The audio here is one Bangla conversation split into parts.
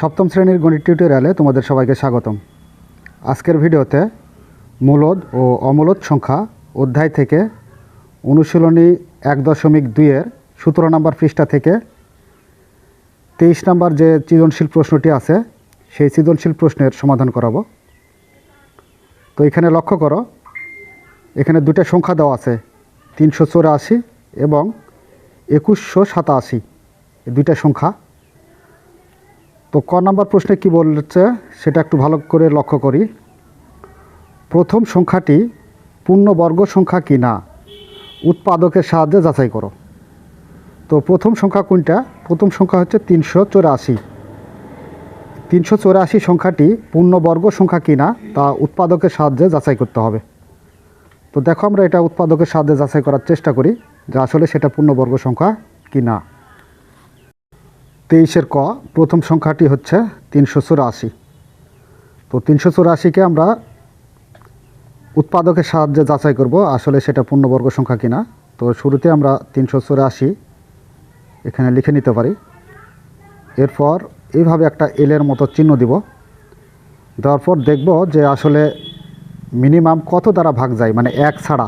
সপ্তম শ্রেণির গণিত টিউটোরিয়ালে তোমাদের সবাইকে স্বাগতম। আজকের ভিডিওতে মূলদ ও অমূলদ সংখ্যা অধ্যায় থেকে অনুশীলনী এক দশমিক দুইয়ের সতেরো নম্বর পৃষ্ঠা থেকে তেইশ নম্বর যে সৃজনশীল প্রশ্নটি আছে, সেই সৃজনশীল প্রশ্নের সমাধান করাবো। তো এখানে লক্ষ্য করো, এখানে দুটো সংখ্যা দেওয়া আছে, তিনশো চৌরাশি এবং একুশশো সাতাশি। দুইটা সংখ্যা তো ক নাম্বার প্রশ্নে কি বলছে সেটা একটু ভালো করে লক্ষ্য করি। প্রথম সংখ্যাটি পূর্ণবর্গ সংখ্যা কি না? উৎপাদকের সাহায্যে যাচাই করো। তো প্রথম সংখ্যা কোনটা? প্রথম সংখ্যা হচ্ছে তিনশো চৌরাশি। তিনশো চৌরাশি সংখ্যাটি পূর্ণবর্গ সংখ্যা কি না? তা উৎপাদকের সাহায্যে যাচাই করতে হবে। তো দেখো আমরা এটা উৎপাদকের সাহায্যে যাচাই করার চেষ্টা করি যে আসলে সেটা পূর্ণবর্গ সংখ্যা কি না। তেইশের ক, প্রথম সংখ্যাটি হচ্ছে তিনশো চুরাশি। তো তিনশো চুরাশিকে আমরা উৎপাদকের সাহায্যে যাচাই করব, আসলে সেটা পূর্ণবর্গ সংখ্যা কিনা। তো শুরুতে আমরা তিনশো চুরাশি এখানে লিখে নিতে পারি। এরপর এইভাবে একটা এলের মতো চিহ্ন দিব। দেওয়ার পর দেখব যে আসলে মিনিমাম কত দ্বারা ভাগ যায় মানে এক ছাড়া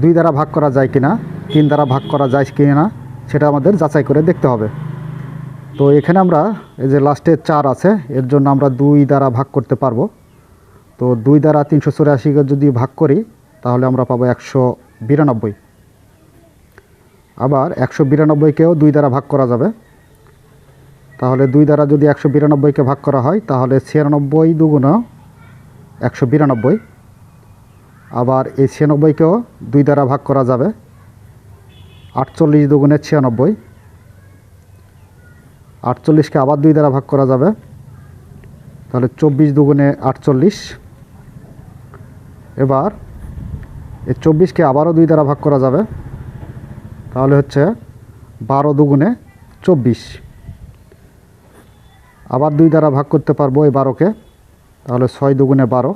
দুই দ্বারা ভাগ করা যায় কিনা, তিন দ্বারা ভাগ করা যায় কি না সেটা আমাদের যাচাই করে দেখতে হবে। তো এখানে আমরা এই যে লাস্টে চার আছে, এর জন্য আমরা দুই দ্বারা ভাগ করতে পারব। তো দুই দ্বারা তিনশো চুরাশিকে যদি ভাগ করি, তাহলে আমরা পাবো একশো বিরানব্বই। আবার একশো বিরানব্বইকেও দুই দ্বারা ভাগ করা যাবে। তাহলে দুই দ্বারা যদি একশো বিরানব্বইকে ভাগ করা হয়, তাহলে ছিয়ানব্বই দুগুণ একশো বিরানব্বই। আবার এই ছিয়ানব্বইকেও দুই দ্বারা ভাগ করা যাবে। আটচল্লিশ দুগুণে ছিয়ানব্বই। আটচল্লিশকে আবার দুই দ্বারা ভাগ করা যাবে। তাহলে চব্বিশ দুগুণে আটচল্লিশ। এবার এই চব্বিশকে আবারও দুই দ্বারা ভাগ করা যাবে। তাহলে হচ্ছে বারো দুগুণে চব্বিশ। আবার দুই দ্বারা ভাগ করতে পারব এই বারোকে। তাহলে ছয় দুগুণে বারো।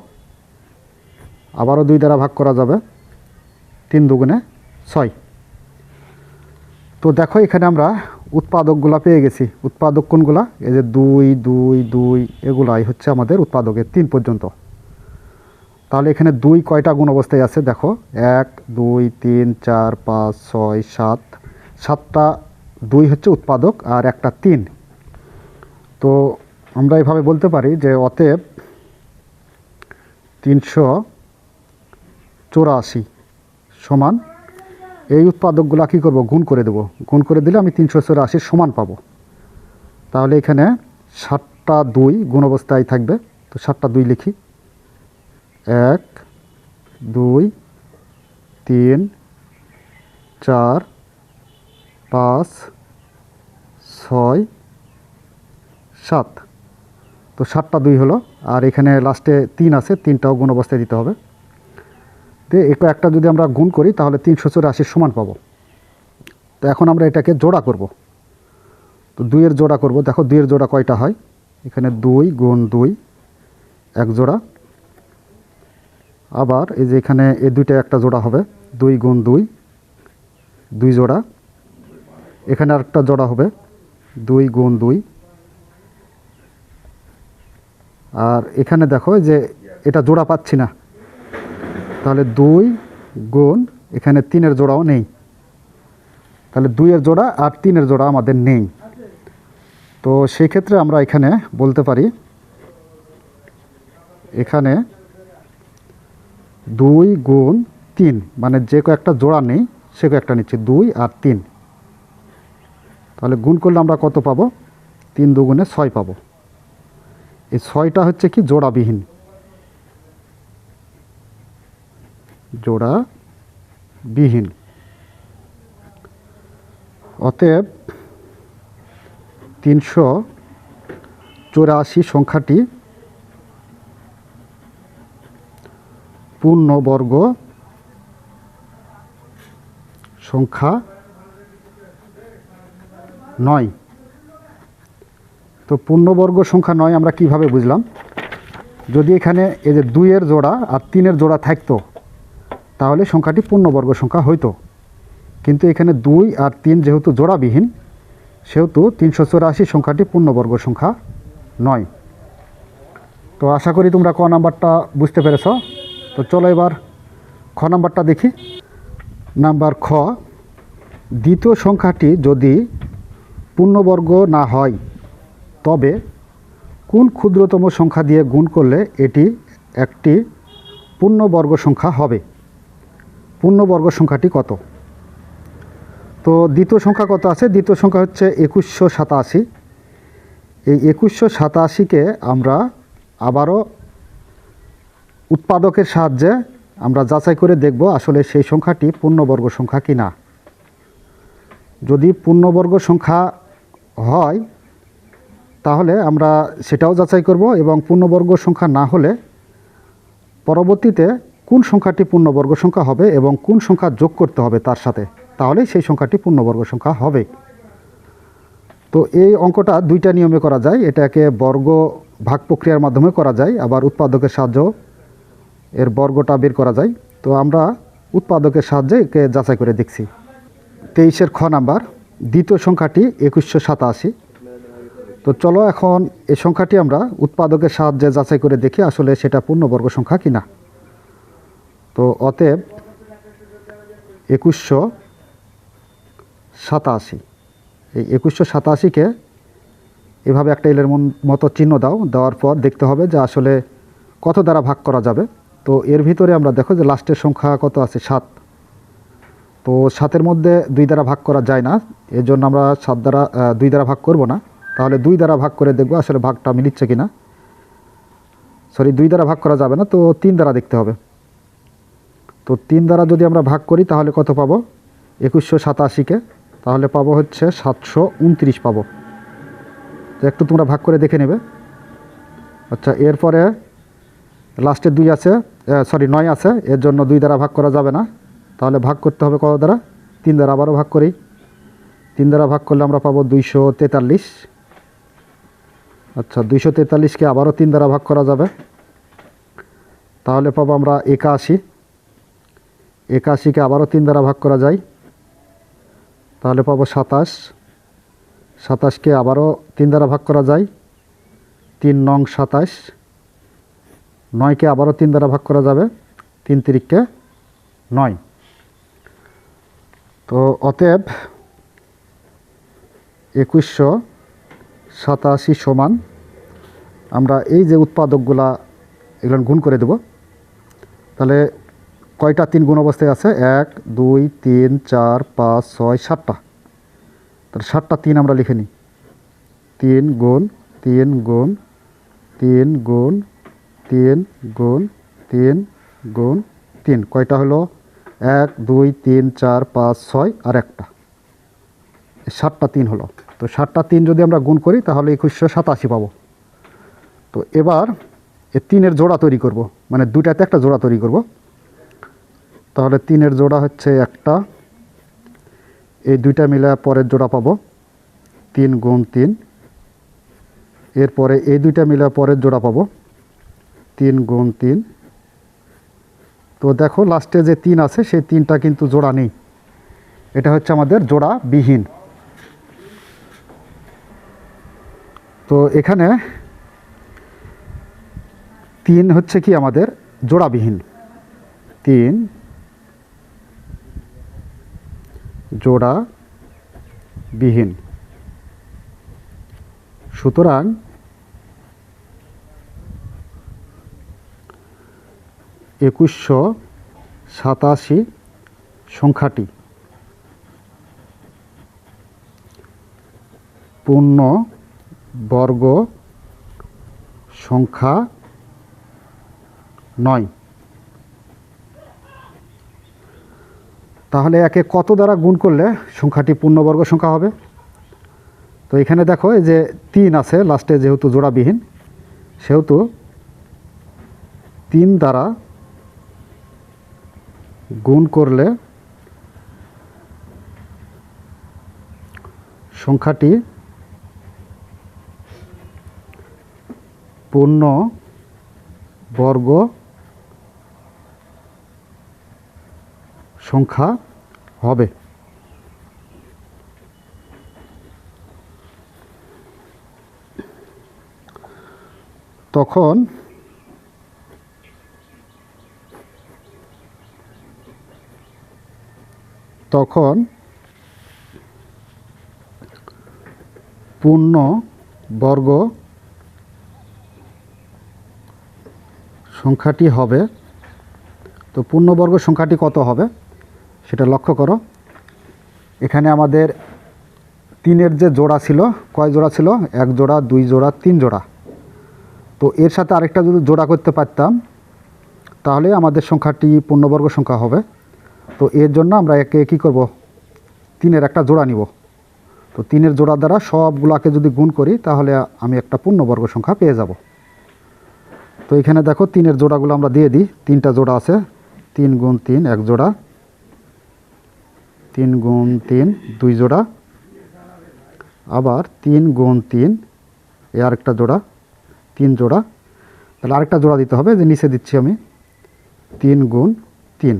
আবারও দুই দ্বারা ভাগ করা যাবে। তিন দুগুণে ছয়। তো দেখো, এখানে আমরা উৎপাদকগুলা পেয়ে গেছি। উৎপাদক কোনগুলা? এই যে দুই দুই দুই, এগুলাই হচ্ছে আমাদের উৎপাদকের তিন পর্যন্ত। তাহলে এখানে দুই কয়টা গুণ অবস্থায় আছে? দেখো, এক, দুই, তিন, চার, পাঁচ, ছয়, সাত। সাতটা, দুই হচ্ছে উৎপাদক আর একটা তিন। তো আমরা এভাবে বলতে পারি যে অতএব তিনশো চৌরাশি সমান এই উৎপাদকগুলো কী করব? গুণ করে দেব। গুণ করে দিলে আমি তিনশো চৌরাশির সমান পাবো। তাহলে এখানে সাতটা দুই গুণ অবস্থায় থাকবে। তো সাতটা দুই লিখি। এক, দুই, তিন, চার, পাঁচ, ছয়, সাত। তো সাতটা দুই হলো। আর এখানে লাস্টে তিন আছে। তিনটাও গুণ অবস্থায় দিতে হবে। তো একটু একটা যদি আমরা গুণ করি, তাহলে তিনশো চৌরাশির সমান পাবো। তো এখন আমরা এটাকে জোড়া করব। তো দুইয়ের জোড়া করব। দেখো, দুইয়ের জোড়া কয়টা হয়? এখানে দুই গুণ দুই, এক জোড়া। আবার এই যে এখানে এই দুইটা একটা জোড়া হবে। দুই গুণ দুই দুই জোড়া। এখানে আরেকটা জোড়া হবে। দুই গুণ দুই। আর এখানে দেখো যে এটা জোড়া পাচ্ছি না। তাহলে দুই গুণ, এখানে তিনের জোড়াও নেই। তাহলে দুইয়ের জোড়া আর তিনের জোড়া আমাদের নেই। তো সেই ক্ষেত্রে আমরা এখানে বলতে পারি, এখানে দুই গুণ তিন মানে যে কয়েকটা জোড়া নেই, সে কয়েকটা নিচ্ছি, দুই আর তিন। তাহলে গুণ করলে আমরা কত পাবো? তিন দুগুণে ছয় পাবো। এই ছয়টা হচ্ছে কি? জোড়াবিহীন। জোড়া বিহীন। অতএব তিনশো চৌরাশি সংখ্যাটি পূর্ণবর্গ সংখ্যা নয়। তো পূর্ণবর্গ সংখ্যা নয় আমরা কীভাবে বুঝলাম? যদি এখানে এই যে দুইয়ের জোড়া আর তিনের জোড়া থাকতো তাহলে সংখ্যাটি পূর্ণবর্গ সংখ্যা হইতো। কিন্তু এখানে দুই আর তিন যেহেতু জোড়াবিহীন, সেহেতু তিনশো চুরাশি সংখ্যাটি পূর্ণবর্গ সংখ্যা নয়। তো আশা করি তোমরা ক নাম্বারটা বুঝতে পেরেছ। তো চলো এবার খ নাম্বারটা দেখি। নাম্বার খ, দ্বিতীয় সংখ্যাটি যদি পূর্ণবর্গ না হয়, তবে কোন ক্ষুদ্রতম সংখ্যা দিয়ে গুণ করলে এটি একটি পূর্ণবর্গ সংখ্যা হবে? পূর্ণবর্গ সংখ্যাটি কত? তো দ্বিতীয় সংখ্যা কত আছে? দ্বিতীয় সংখ্যা হচ্ছে একুশশো সাতাশি। এই একুশশো সাতাশিকে আমরা আবারও উৎপাদকের সাহায্যে আমরা যাচাই করে দেখব আসলে সেই সংখ্যাটি পূর্ণবর্গ সংখ্যা কি না যদি পূর্ণবর্গ সংখ্যা হয়, তাহলে আমরা সেটাও যাচাই করব এবং পূর্ণবর্গ সংখ্যা না হলে পরবর্তীতে কোন সংখ্যাটি পূর্ণবর্গ সংখ্যা হবে এবং কোন সংখ্যা যোগ করতে হবে তার সাথে তাহলেই সেই সংখ্যাটি পূর্ণবর্গ সংখ্যা হবে। তো এই অঙ্কটা দুইটা নিয়মে করা যায়, এটাকে বর্গ ভাগ প্রক্রিয়ার মাধ্যমে করা যায়, আবার উৎপাদকের সাহায্য এর বর্গটা বের করা যায়। তো আমরা উৎপাদকের সাহায্যে একে যাচাই করে দেখছি। তেইশের খ নাম্বার, দ্বিতীয় সংখ্যাটি একুশশো সাতাশি। তো চলো এখন এই সংখ্যাটি আমরা উৎপাদকের সাহায্যে যাচাই করে দেখি আসলে সেটা পূর্ণবর্গ সংখ্যা কিনা। তো অতএব একুশশো সাতাশি। এই একুশশো সাতাশিকে এভাবে একটা এলের মতো চিহ্ন দাও, দেওয়ার পর দেখতে হবে যে আসলে কত দ্বারা ভাগ করা যাবে। তো এর ভিতরে আমরা দেখো যে লাস্টের সংখ্যা কত আছে? সাত। তো সাতের মধ্যে দুই দ্বারা ভাগ করা যায় না এর জন্য আমরা সাত দ্বারা দুই দ্বারা ভাগ করব না। তাহলে দুই দ্বারা ভাগ করে দেখব আসলে ভাগটা মিলিচ্ছে কি না সরি, দুই দ্বারা ভাগ করা যাবে না, তো তিন দ্বারা দেখতে হবে। তো তিন দ্বারা যদি আমরা ভাগ করি, তাহলে কত পাবো? একুশশো সাতাশিকে। তাহলে পাবো হচ্ছে সাতশো উনত্রিশ পাবো। তো একটু তোমরা ভাগ করে দেখে নেবে। আচ্ছা এরপরে লাস্টে দুই আছে সরি নয় আছে, এর জন্য দুই দ্বারা ভাগ করা যাবে না। তাহলে ভাগ করতে হবে কত দ্বারা? তিন দ্বারা আবারও ভাগ করি। তিন দ্বারা ভাগ করলে আমরা পাবো দুইশো তেতাল্লিশ। আচ্ছা দুইশো তেতাল্লিশকে আবারও তিন দ্বারা ভাগ করা যাবে। তাহলে পাবো আমরা একাশি। একাশিকে আবারও তিন দ্বারা ভাগ করা যায়। তাহলে পাবো সাতাশ। সাতাশকে আবারও তিন দ্বারা ভাগ করা যায়। তিন নং সাতাশ। নয়কে আবারও তিন দ্বারা ভাগ করা যাবে। তিন তিরিককে নয়। তো অতএব একুশশো সাতাশি সমান আমরা এই যে উৎপাদকগুলা এগুলো গুণ করে দেব। তাহলে কয়টা তিন গুণ অবস্থায় আছে? এক, দুই, তিন, চার, পাঁচ, ছয়, সাতটা। তাহলে সাতটা তিন আমরা লিখে নিই। তিন গুণ তিন গুণ তিন গুণ তিন গুণ তিন গুণ, তিন। কয়টা হলো? এক, দুই, তিন, চার, পাঁচ, ছয় আর একটা। সাতটা তিন হলো। তো সাতটা তিন যদি আমরা গুণ করি, তাহলে একুশশো সাতাশি পাবো। তো এবার এ তিনের জোড়া তৈরি করব। মানে দুটাতে একটা জোড়া তৈরি করব। তাহলে তিনের জোড়া হচ্ছে একটা। এই দুইটা মিলে পরের জোড়া পাবো। তিন গুণ তিন। এরপরে এই দুইটা মিলে পরের জোড়া পাবো। তিন গুণ তিন। তো দেখো লাস্টে যে তিন আছে, সেই তিনটা কিন্তু জোড়া নেই। এটা হচ্ছে আমাদের জোড়া বিহীন। তো এখানে তিন হচ্ছে কি আমাদের জোড়াবিহীন তিন জোড়া বিহীন। সুতরাং একুশশো সাতাশি সংখ্যাটি পূর্ণ বর্গ সংখ্যা নয়। তাহলে একে কত দ্বারা গুণ করলে সংখ্যাটি পূর্ণবর্গ সংখ্যা হবে? তো এখানে দেখো, এই যে তিন আছে, লাস্টে যেহেতু জোড়াবিহীন, সেহেতু তিন দ্বারা গুণ করলে সংখ্যাটি পূর্ণ বর্গ সংখ্যা হবে। তখন তখন পূর্ণ বর্গ সংখ্যাটি হবে। তো পূর্ণবর্গ সংখ্যাটি কত হবে? সেটা লক্ষ্য করো। এখানে আমাদের তিনের যে জোড়া ছিল, কয় জোড়া ছিল? এক জোড়া, দুই জোড়া, তিন জোড়া। তো এর সাথে আরেকটা যদি জোড়া করতে পারতাম, তাহলে আমাদের সংখ্যাটি পূর্ণবর্গ সংখ্যা হবে। তো এর জন্য আমরা একে কী করব? তিনের একটা জোড়া নিব। তো তিনের জোড়া দ্বারা সবগুলাকে যদি গুণ করি, তাহলে আমি একটা পূর্ণবর্গ সংখ্যা পেয়ে যাব। তো এখানে দেখো, তিনের জোড়াগুলো আমরা দিয়ে দিই। তিনটা জোড়া আছে। তিন গুণ তিন, এক জোড়া। তিন গুণ তিন, দুই জোড়া। আবার তিন গুণ তিন এ আরেকটা জোড়া, তিন জোড়া। তাহলে আরেকটা জোড়া দিতে হবে, যে নিচে দিচ্ছি আমি। তিন গুণ তিন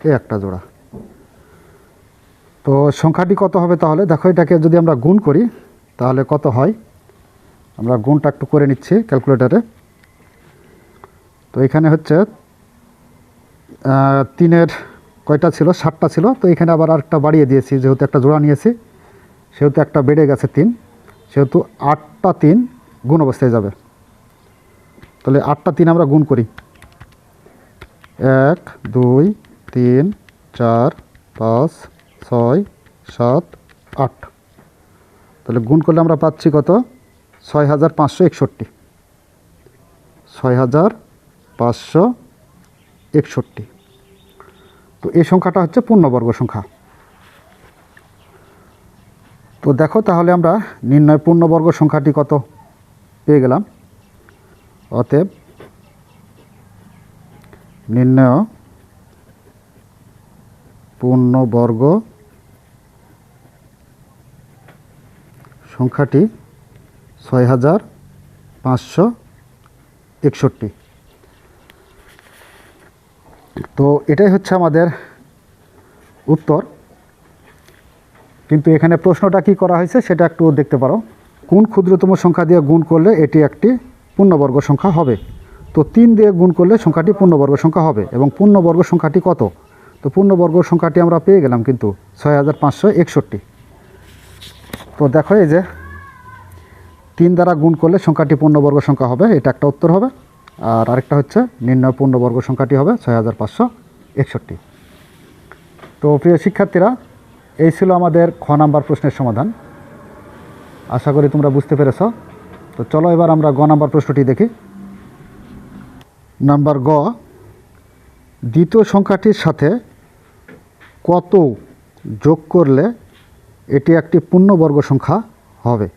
এ একটা জোড়া। তো সংখ্যাটি কত হবে তাহলে? দেখো, এটাকে যদি আমরা গুণ করি, তাহলে কত হয়? আমরা গুণটা একটু করে নিচ্ছি ক্যালকুলেটারে। তো এখানে হচ্ছে তিনের কয়টা ছিল? ষাটটা ছিল। তো এখানে আবার আরেকটা বাড়িয়ে দিয়েছি। যেহেতু একটা জোড়া নিয়েছি, সেহেতু একটা বেড়ে গেছে তিন। সেহেতু আটটা তিন গুণ অবস্থায় যাবে। তাহলে আটটা তিন আমরা গুণ করি। এক, দুই, তিন, চার, পাঁচ, ছয়, সাত, আট। তাহলে গুণ করলে আমরা পাচ্ছি কত? ছয় হাজার পাঁচশো একষট্টি। ছয় হাজার পাঁচশো একষট্টি। তো এই সংখ্যাটা হচ্ছে পূর্ণবর্গ সংখ্যা। তো দেখো তাহলে আমরা নির্ণয় পূর্ণবর্গ সংখ্যাটি কত পেয়ে গেলাম। অতএব নির্ণয় পূর্ণবর্গ সংখ্যাটি ছয় হাজার পাঁচশো একষট্টি। তো এটাই হচ্ছে আমাদের উত্তর। কিন্তু এখানে প্রশ্নটা কি করা হয়েছে সেটা একটু দেখতে পারো। কোন ক্ষুদ্রতম সংখ্যা দিয়ে গুণ করলে এটি একটি পূর্ণবর্গ সংখ্যা হবে? তো তিন দিয়ে গুণ করলে সংখ্যাটি পূর্ণবর্গ সংখ্যা হবে এবং পূর্ণবর্গ সংখ্যাটি কত? তো পূর্ণবর্গ সংখ্যাটি আমরা পেয়ে গেলাম কিন্তু ছয় হাজার পাঁচশো একষট্টি। তো দেখো এই যে তিন দ্বারা গুণ করলে সংখ্যাটি পূর্ণবর্গ সংখ্যা হবে, এটা একটা উত্তর হবে। আর আরেকটা হচ্ছে, নির্ণয় পূর্ণবর্গ সংখ্যাটি হবে ছয় হাজার পাঁচশো একষট্টি। তো প্রিয় শিক্ষার্থীরা, এই ছিল আমাদের খ নাম্বার প্রশ্নের সমাধান। আশা করি তোমরা বুঝতে পেরেছ। তো চলো এবার আমরা গ নাম্বার প্রশ্নটি দেখি। নাম্বার গ, দ্বিতীয় সংখ্যাটির সাথে কত যোগ করলে এটি একটি পূর্ণবর্গ সংখ্যা হবে?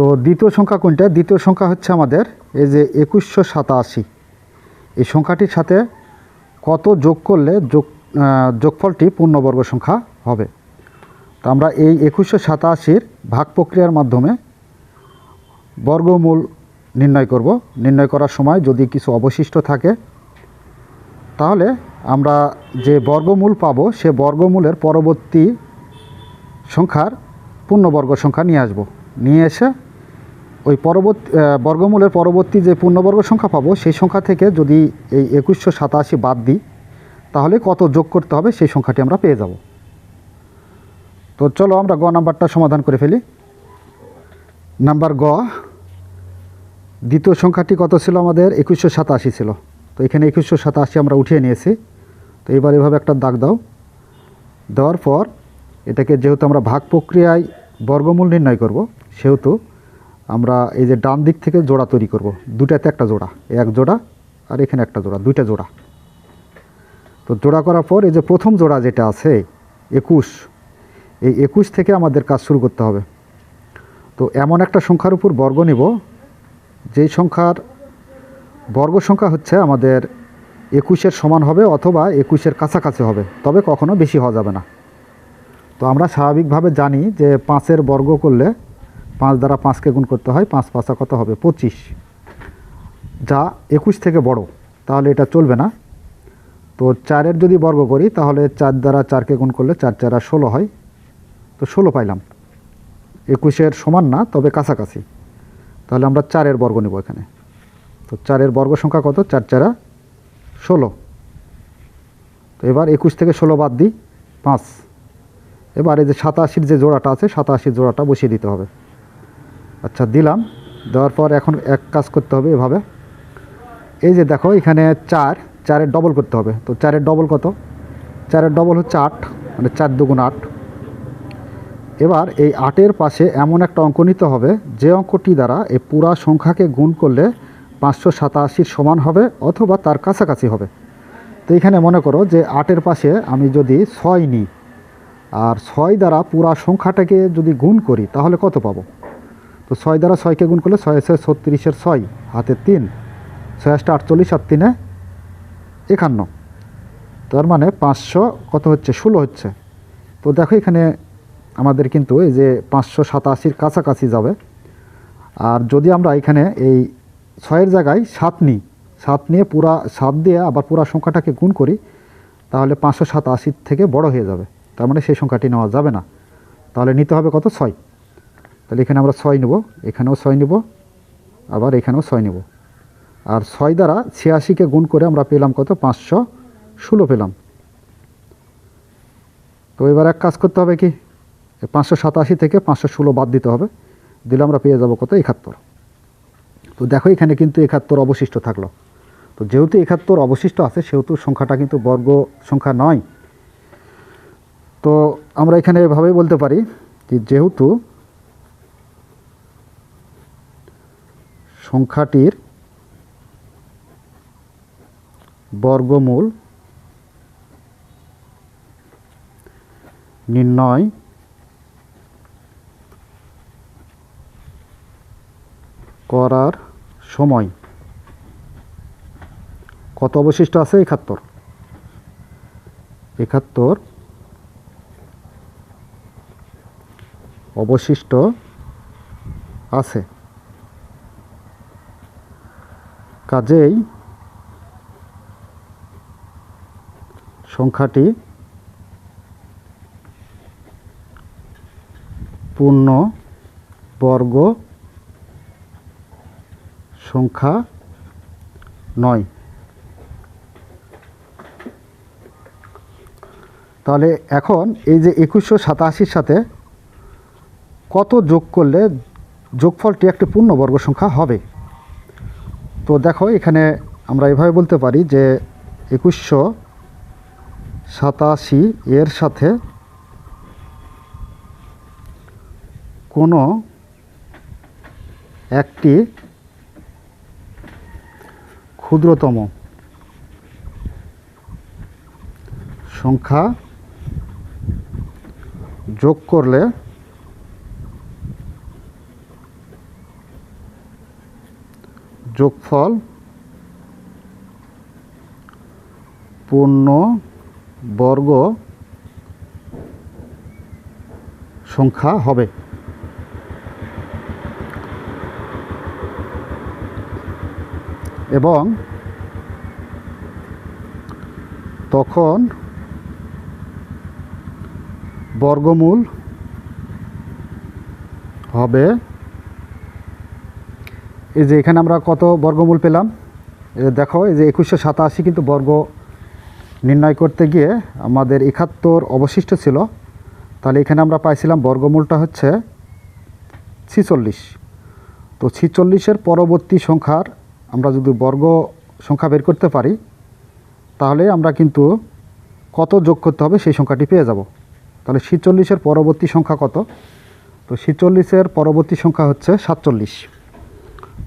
তো দ্বিতীয় সংখ্যা কোনটা? দ্বিতীয় সংখ্যা হচ্ছে আমাদের এই যে একুশশো সাতাশি। এই সংখ্যাটির সাথে কত যোগ করলে যোগ যোগফলটি পূর্ণবর্গ সংখ্যা হবে? তো আমরা এই একুশশো সাতাশির ভাগ প্রক্রিয়ার মাধ্যমে বর্গমূল নির্ণয় করব। নির্ণয় করার সময় যদি কিছু অবশিষ্ট থাকে, তাহলে আমরা যে বর্গমূল পাবো, সে বর্গমূলের পরবর্তী সংখ্যার পূর্ণবর্গ সংখ্যা নিয়ে আসব। নিয়ে এসে ওই পরবর্তী বর্গমূলের পরবর্তী যে পূর্ণবর্গ সংখ্যা পাবো, সেই সংখ্যা থেকে যদি এই একুশশো সাতাশি বাদ দিই, তাহলে কত যোগ করতে হবে সেই সংখ্যাটি আমরা পেয়ে যাব। তো চলো আমরা গ নাম্বারটা সমাধান করে ফেলি। নাম্বার গ, দ্বিতীয় সংখ্যাটি কত ছিল আমাদের? একুশশো সাতাশি ছিল। তো এখানে একুশশো সাতাশি আমরা উঠিয়ে নিয়েছি। তো এবার এভাবে একটা দাগ দাও। দেওয়ার পর এটাকে যেহেতু আমরা ভাগ প্রক্রিয়ায় বর্গমূল নির্ণয় করব, সেহেতু আমরা এই যে ডান দিক থেকে জোড়া তৈরি করব। দুটাতে একটা জোড়া, এক জোড়া আর এখানে একটা জোড়া, দুইটা জোড়া। তো জোড়া করার পর এই যে প্রথম জোড়া যেটা আছে, একুশ, এই একুশ থেকে আমাদের কাজ শুরু করতে হবে। তো এমন একটা সংখ্যার উপর বর্গ নিব, যেই সংখ্যার বর্গ সংখ্যা হচ্ছে আমাদের একুশের সমান হবে অথবা একুশের কাছাকাছি হবে, তবে কখনো বেশি হওয়া যাবে না। তো আমরা স্বাভাবিকভাবে জানি যে পাঁচের বর্গ করলে পাঁচ দ্বারা পাঁচকে গুণ করতে হয়, পাঁচ পাঁচা কত হবে? পঁচিশ। যা একুশ থেকে বড়, তাহলে এটা চলবে না। তো চারের যদি বর্গ করি, তাহলে চার দ্বারা চারকে গুণ করলে চার চারা ষোলো হয়। তো ষোলো পাইলাম। একুশের সমান না, তবে কাছাকাছি। তাহলে আমরা চারের বর্গ নেব এখানে। তো চারের বর্গ সংখ্যা কত? চার চারা ষোলো। তো এবার একুশ থেকে ষোলো বাদ দিই, পাঁচ। এবার এই যে সাতাশির যে জোড়াটা আছে, সাতাশির জোড়াটা বসিয়ে দিতে হবে। আচ্ছা দিলাম। দেওয়ার পর এখন এক কাজ করতে হবে এভাবে। এই যে দেখো, এখানে চার চারের ডবল করতে হবে। তো চারের ডবল কত? চারের ডবল হচ্ছে আট মানে চার দুগুণ আট। এবার এই আটের পাশে এমন একটা অঙ্ক নিতে হবে, যে অঙ্কটি দ্বারা এই পুরা সংখ্যাকে গুণ করলে পাঁচশো সাতাশির সমান হবে অথবা তার কাছাকাছি হবে। তো এখানে মনে করো যে আটের পাশে আমি যদি ছয় নিই, আর ছয় দ্বারা পুরা সংখ্যাটাকে যদি গুণ করি, তাহলে কত পাবো? তো ছয় দ্বারা ছয়কে গুণ করলে ছয় ছয় ছত্রিশের ছয়, হাতে তিন। ছয় আটটা আটচল্লিশ আর তিনে একান্ন। তার মানে পাঁচশো কত হচ্ছে? ষোলো হচ্ছে। তো দেখো এখানে আমাদের কিন্তু এই যে পাঁচশো সাতাশির কাছাকাছি যাবে। আর যদি আমরা এখানে এই ছয়ের জায়গায় সাত নিই, সাত নিয়ে পুরা, সাত দিয়ে আবার পুরা সংখ্যাটাকে গুণ করি, তাহলে পাঁচশো সাতাশির থেকে বড় হয়ে যাবে। তার মানে সেই সংখ্যাটি নেওয়া যাবে না। তাহলে নিতে হবে কত? ছয়। তাহলে এখানে আমরা ছয় নেব, এখানেও ছয় নেব, আবার এখানেও ছয় নেব। আর ছয় দ্বারা ছিয়াশিকে গুণ করে আমরা পেলাম কত? পাঁচশো ষোলো পেলাম। তো এবার এক কাজ করতে হবে কি? পাঁচশো সাতাশি থেকে পাঁচশো ষোলো বাদ দিতে হবে, দিলে আমরা পেয়ে যাব কত? একাত্তর। তো দেখো এখানে কিন্তু একাত্তর অবশিষ্ট থাকল। তো যেহেতু একাত্তর অবশিষ্ট আছে, সেহেতু সংখ্যাটা কিন্তু বর্গ সংখ্যা নয়। তো আমরা এখানে এভাবেই বলতে পারি যে যেহেতু সংখ্যাটির বর্গমূল নির্ণয় করার সময়। কত অবশিষ্ট আছে? একাত্তর। একাত্তর অবশিষ্ট আছে। কাজেই সংখ্যাটি পূর্ণ বর্গ সংখ্যা নয়। তাহলে এখন এই যে একুশশো সাতাশির সাথে কত যোগ করলে যোগফলটি একটি পূর্ণবর্গ সংখ্যা হবে? তো দেখো, এখানে আমরা এভাবে বলতে পারি যে একুশশো সাতাশি এর সাথে কোনো একটি ক্ষুদ্রতম সংখ্যা যোগ করলে যোগফল পূর্ণ বর্গ সংখ্যা হবে। এবং তখন বর্গমূল হবে এই যে এখানে আমরা কত বর্গমূল পেলাম? দেখো, এই যে একুশশো সাতাশি কিন্তু বর্গ নির্ণয় করতে গিয়ে আমাদের একাত্তর অবশিষ্ট ছিল। তাহলে এখানে আমরা পাইছিলাম বর্গমূলটা হচ্ছে ছিচল্লিশ। তো ছিচল্লিশের পরবর্তী সংখ্যার আমরা যদি বর্গ সংখ্যা বের করতে পারি, তাহলে আমরা কিন্তু কত যোগ করতে হবে সেই সংখ্যাটি পেয়ে যাব। তাহলে ছিচল্লিশের পরবর্তী সংখ্যা কত? তো ছিচল্লিশের পরবর্তী সংখ্যা হচ্ছে সাতচল্লিশ।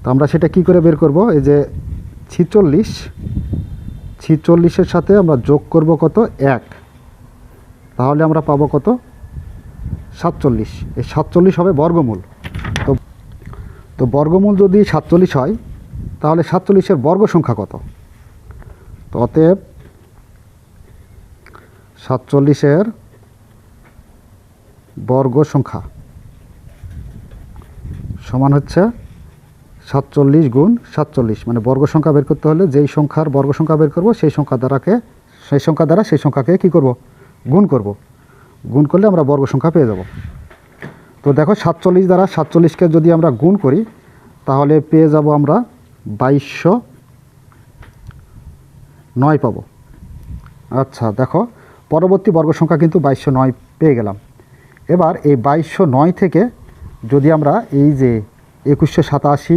তো আমরা সেটা কি করে বের করব? এই যে ছিচল্লিশ, ছিচল্লিশের সাথে আমরা যোগ করব কত? এক। তাহলে আমরা পাবো কত? সাতচল্লিশ। এই সাতচল্লিশ হবে বর্গমূল। তো তো বর্গমূল যদি সাতচল্লিশ হয়, তাহলে সাতচল্লিশের বর্গ সংখ্যা কত? তো অতএব সাতচল্লিশের বর্গ সংখ্যা সমান হচ্ছে সাতচল্লিশ গুণ সাতচল্লিশ। মানে বর্গ সংখ্যা বের করতে হলে যেই সংখ্যার বর্গ সংখ্যা বের করব, সেই সংখ্যা দ্বারাকে, সেই সংখ্যা দ্বারা সেই সংখ্যাকে কি করব? গুণ করব। গুণ করলে আমরা বর্গ সংখ্যা পেয়ে যাব। তো দেখো সাতচল্লিশ দ্বারা সাতচল্লিশকে যদি আমরা গুণ করি, তাহলে পেয়ে যাব আমরা বাইশশো নয় পাবো। আচ্ছা দেখো পরবর্তী বর্গ সংখ্যা কিন্তু বাইশশো নয় পেয়ে গেলাম। এবার এই বাইশশো নয় থেকে যদি আমরা এই যে একুশশো সাতাশি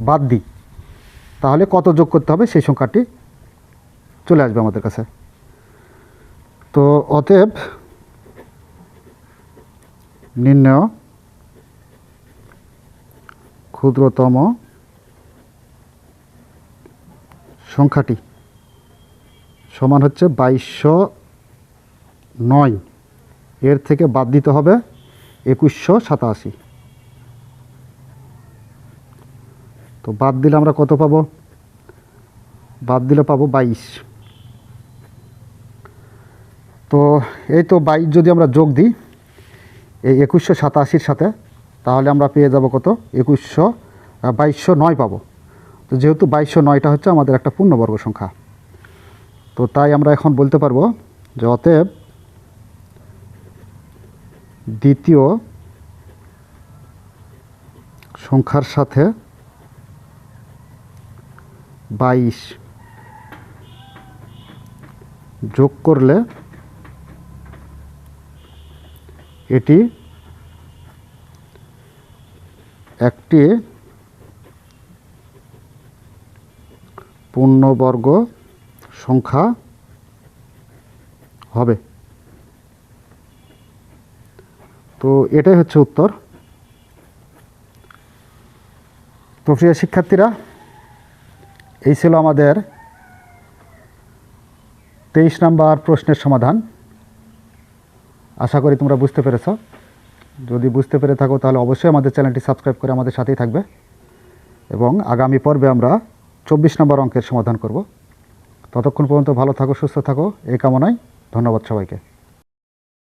বাদ দিই। তাহলে কত যোগ করতে হবে? সেই সংখ্যাটি চলে আসবে আমাদের কাছে। তো অতএব নির্ণয় ক্ষুদ্রতম সংখ্যাটি সমান হচ্ছে বাইশশো নয়। এর থেকে বাদ দিতে হবে একুশশো সাতাশি। তো বাদ দিলে আমরা কত পাবো? বাদ দিলে পাবো বাইশ। তো এই তো বাইশ যদি আমরা যোগ দিই, এই একুশশো সাতাশির সাথে, তাহলে আমরা পেয়ে যাব কত? একুশশো বাইশশো নয় পাবো। তো যেহেতু বাইশশো নয়টা হচ্ছে আমাদের একটা পূর্ণবর্গ সংখ্যা। তো তাই আমরা এখন বলতে পারব যে অতএব দ্বিতীয় সংখ্যার সাথে বাইশ। যোগ করলে এটি একটি পূর্ণবর্গ সংখ্যা হবে। তো এটাই হচ্ছে উত্তর। তো প্রিয় শিক্ষার্থীরা এই ছিল আমাদের তেইশ নাম্বার প্রশ্নের সমাধান। আশা করি তোমরা বুঝতে পেরেছ। যদি বুঝতে পেরে থাকো তাহলে অবশ্যই আমাদের চ্যানেলটি সাবস্ক্রাইব করে আমাদের সাথেই থাকবে এবং আগামী পর্বে আমরা চব্বিশ নম্বর অঙ্কের সমাধান করব। ততক্ষণ পর্যন্ত ভালো থাকো, সুস্থ থাকো, এই কামনায় ধন্যবাদ সবাইকে।